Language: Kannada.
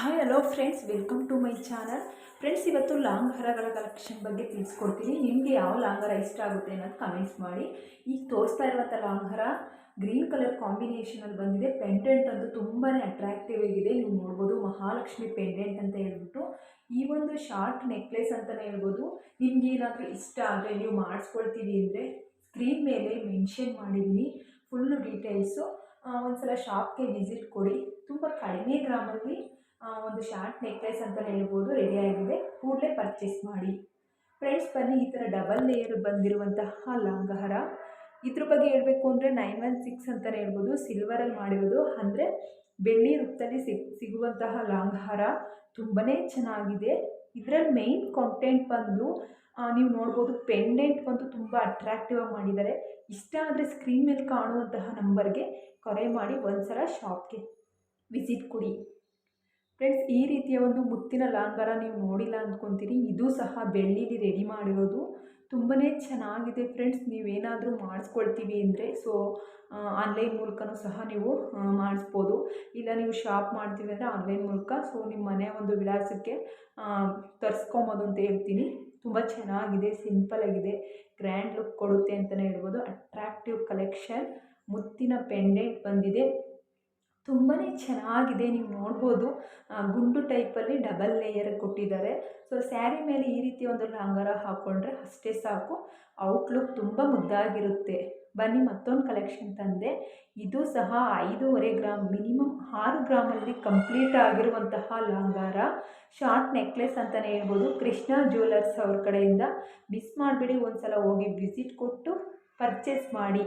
Hi hello friends welcome to my channel friends ಇವತ್ತು ಲಾಂಗ್ ಹಾರಗಳ ಕಲೆಕ್ಷನ್ ಬಗ್ಗೆ ತಿಳಿಸ್ಕೊಡ್ತೀನಿ. ನಿಮಗೆ ಯಾವ ಲಾಂಗ್ ಹಾರ ಇಷ್ಟ ಆಗುತ್ತೆ ಅನ್ನೋದು ಕಮೆಂಟ್ಸ್ ಮಾಡಿ. ಈಗ ತೋರಿಸ್ತಾ ಇರುವಂಥ ಲಾಂಗ್ ಹಾರ ಗ್ರೀನ್ ಕಲರ್ ಕಾಂಬಿನೇಷನಲ್ಲಿ ಬಂದಿದೆ. ಪೆಂಡೆಂಟ್ ಅಂತೂ ತುಂಬಾ ಅಟ್ರಾಕ್ಟಿವ್ ಆಗಿದೆ. ನೀವು ನೋಡ್ಬೋದು ಮಹಾಲಕ್ಷ್ಮಿ ಪೆಂಡೆಂಟ್ ಅಂತ ಹೇಳ್ಬಿಟ್ಟು. ಈ ಒಂದು ಶಾರ್ಟ್ ನೆಕ್ಲೆಸ್ ಅಂತಲೇ ಹೇಳ್ಬೋದು. ನಿಮ್ಗೆ ಏನಾದರೂ ಇಷ್ಟ ಆದರೆ ನೀವು ಮಾಡಿಸ್ಕೊಳ್ತೀವಿ ಅಂದರೆ ಸ್ಕ್ರೀನ್ ಮೇಲೆ ಮೆನ್ಷನ್ ಮಾಡಿದ್ದೀನಿ. ಫುಲ್ಲು ಡೀಟೇಲ್ಸು ಒಂದ್ಸಲ ಶಾಪ್ಗೆ ವಿಸಿಟ್ ಕೊಡಿ. ತುಂಬ ಕಡಿಮೆ ಗ್ರಾಮಲ್ಲಿ ಒಂದು ಶಾರ್ಟ್ ನೆಕ್ಲೆಸ್ ಅಂತ ಹೇಳ್ಬೋದು ರೆಡಿಯಾಗಿದೆ ಕೂಡಲೇ ಪರ್ಚೇಸ್ ಮಾಡಿ. ಫ್ರೆಂಡ್ಸ್ ಬನ್ನಿ, ಈ ಥರ ಡಬಲ್ ಲೇಯರ್ ಬಂದಿರುವಂತಹ ಲಾಂಗಹಾರ. ಇದ್ರ ಬಗ್ಗೆ ಹೇಳಬೇಕು ಅಂದರೆ ನೈನ್ ಒನ್ ಸಿಕ್ಸ್ ಅಂತಲೇ ಹೇಳ್ಬೋದು. ಸಿಲ್ವರಲ್ಲಿ ಮಾಡಿರೋದು. ಅಂದರೆ ಬೆಳ್ಳಿ ರೂಪದಲ್ಲಿ ಸಿಗ್ ಸಿಗುವಂತಹ ಲಾಂಗಹಾರ. ತುಂಬಾ ಚೆನ್ನಾಗಿದೆ. ಇದರಲ್ಲಿ ಮೇಯ್ನ್ ಕಾಂಟೆಂಟ್ ಬಂದು ನೀವು ನೋಡ್ಬೋದು ಪೆಂಡೆಂಟ್ ಬಂದು ತುಂಬ ಅಟ್ರಾಕ್ಟಿವ್ ಆಗಿ ಮಾಡಿದ್ದಾರೆ. ಇಷ್ಟ ಆದರೆ ಸ್ಕ್ರೀನ್ ಮೇಲೆ ಕಾಣುವಂತಹ ನಂಬರ್ಗೆ ಕರೆ ಮಾಡಿ ಒಂದು ಸಲ ಶಾಪ್ಗೆ ವಿಸಿಟ್ ಕೊಡಿ. ಫ್ರೆಂಡ್ಸ್ ಈ ರೀತಿಯ ಒಂದು ಮುತ್ತಿನ ಲಾಂಗಾರ ನೀವು ನೋಡಿಲ್ಲ ಅಂದ್ಕೊತೀರಿ. ಇದು ಸಹ ಬೆಳ್ಳಿಲಿ ರೆಡಿ ಮಾಡಿರೋದು. ತುಂಬಾ ಚೆನ್ನಾಗಿದೆ ಫ್ರೆಂಡ್ಸ್ ನೀವೇನಾದರೂ ಮಾಡಿಸ್ಕೊಳ್ತೀವಿ ಅಂದರೆ ಸೊ ಆನ್ಲೈನ್ ಮೂಲಕನೂ ಸಹ ನೀವು ಮಾಡಿಸ್ಬೋದು. ಇಲ್ಲ ನೀವು ಶಾಪ್ ಮಾಡ್ತೀವಿ ಅಂದರೆ ಆನ್ಲೈನ್ ಮೂಲಕ ಸೊ ನಿಮ್ಮ ಮನೆ ಒಂದು ವಿಳಾಸಕ್ಕೆ ತರಿಸ್ಕೊಬೋದು ಅಂತ ಹೇಳ್ತೀನಿ. ತುಂಬ ಚೆನ್ನಾಗಿದೆ ಸಿಂಪಲ್ ಆಗಿದೆ. ಗ್ರ್ಯಾಂಡ್ ಲುಕ್ ಕೊಡುತ್ತೆ ಅಂತಲೇ ಹೇಳ್ಬೋದು. ಅಟ್ರಾಕ್ಟಿವ್ ಕಲೆಕ್ಷನ್ ಮುತ್ತಿನ ಪೆಂಡೆಂಟ್ ಬಂದಿದೆ. ತುಂಬಾ ಚೆನ್ನಾಗಿದೆ, ನೀವು ನೋಡ್ಬೋದು. ಗುಂಡು ಟೈಪಲ್ಲಿ ಡಬಲ್ ಲೇಯರ್ ಕೊಟ್ಟಿದ್ದಾರೆ. ಸೊ, ಸ್ಯಾರಿ ಮೇಲೆ ಈ ರೀತಿ ಒಂದು ಲಾಂಗಾರ ಹಾಕ್ಕೊಂಡ್ರೆ ಅಷ್ಟೇ ಸಾಕು. ಔಟ್ಲುಕ್ ತುಂಬ ಮುದ್ದಾಗಿರುತ್ತೆ. ಬನ್ನಿ, ಮತ್ತೊಂದು ಕಲೆಕ್ಷನ್ ತಂದೆ. ಇದು ಸಹ ಐದೂವರೆ ಗ್ರಾಮ್ ಮಿನಿಮಮ್ ಆರು ಗ್ರಾಮಲ್ಲಿ ಕಂಪ್ಲೀಟ್ ಆಗಿರುವಂತಹ ಲಾಂಗಾರ. ಶಾರ್ಟ್ ನೆಕ್ಲೆಸ್ ಅಂತಲೇ ಹೇಳ್ಬೋದು. ಕೃಷ್ಣ ಜ್ಯುವೆಲರ್ಸ್ ಅವ್ರ ಕಡೆಯಿಂದ ಮಿಸ್ ಮಾಡಿಬಿಡಿ. ಒಂದು ಸಲ ಹೋಗಿ ವಿಸಿಟ್ ಕೊಟ್ಟು ಪರ್ಚೇಸ್ ಮಾಡಿ.